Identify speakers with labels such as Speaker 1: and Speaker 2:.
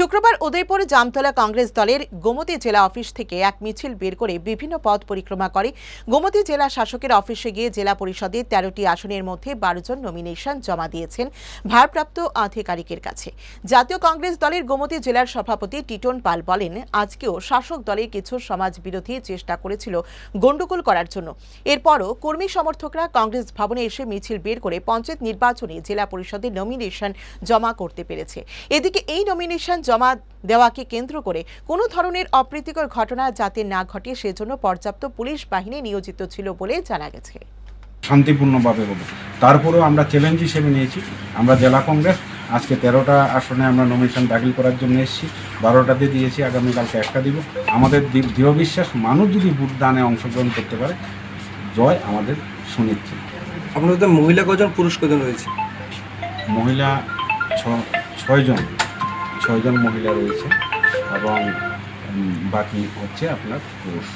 Speaker 1: শুক্রবার উদয়পুর জামতলা কংগ্রেস দলের গোমতী জেলা অফিস থেকে এক মিছিল বের করে বিভিন্ন পথ পরিক্রমা করে। গোমতী জেলা শাসকের অফিসে গিয়ে জেলা পরিষদের তেরোটি আসনের মধ্যে বারো জন নমিনেশন জমা দিয়েছেন ভারপ্রাপ্ত আধিকারিকের কাছে। জাতীয় কংগ্রেস দলের গোমতী জেলার সভাপতি টিটন পাল বলেন, আজকেও শাসক দলের কিছু সমাজ বিরোধী চেষ্টা করেছিল গণ্ডগোল করার জন্য। এরপরও কর্মী সমর্থকরা কংগ্রেস ভবনে এসে মিছিল বের করে পঞ্চায়েত নির্বাচনে জেলা পরিষদের নমিনেশন জমা করতে পেরেছে। এদিকে এই নমিনেশন জমা দেওয়াকে কেন্দ্র করে কোনো ধরনের অপ্রীতিকর ঘটনা যাতে না ঘটে সেজন্য পর্যাপ্ত পুলিশ বাহিনী নিয়োজিত ছিল বলে জানা গেছে।
Speaker 2: শান্তিপূর্ণভাবে হবে। তারপরেও আমরা চ্যালেঞ্জ হিসেবে নিয়েছি। আমরা জেলা কংগ্রেস আজকে তেরোটা আসনে আমরা নমিনেশন দাখিল করার জন্য এসেছি। বারোটাতে দিয়েছি আগামীকালকে একটা দিব। আমাদের দৃঢ় বিশ্বাস মানুষ যদি ভোট দানে অংশগ্রহণ করতে পারে জয় আমাদের সুনিশ্চিত।
Speaker 3: আপনাদের মহিলা কজন পুরুষ কজন রয়েছে?
Speaker 2: মহিলা ছ ছয়জন। ছয়জন মহিলা রয়েছে এবং বাকি হচ্ছে আপনার পুরুষ।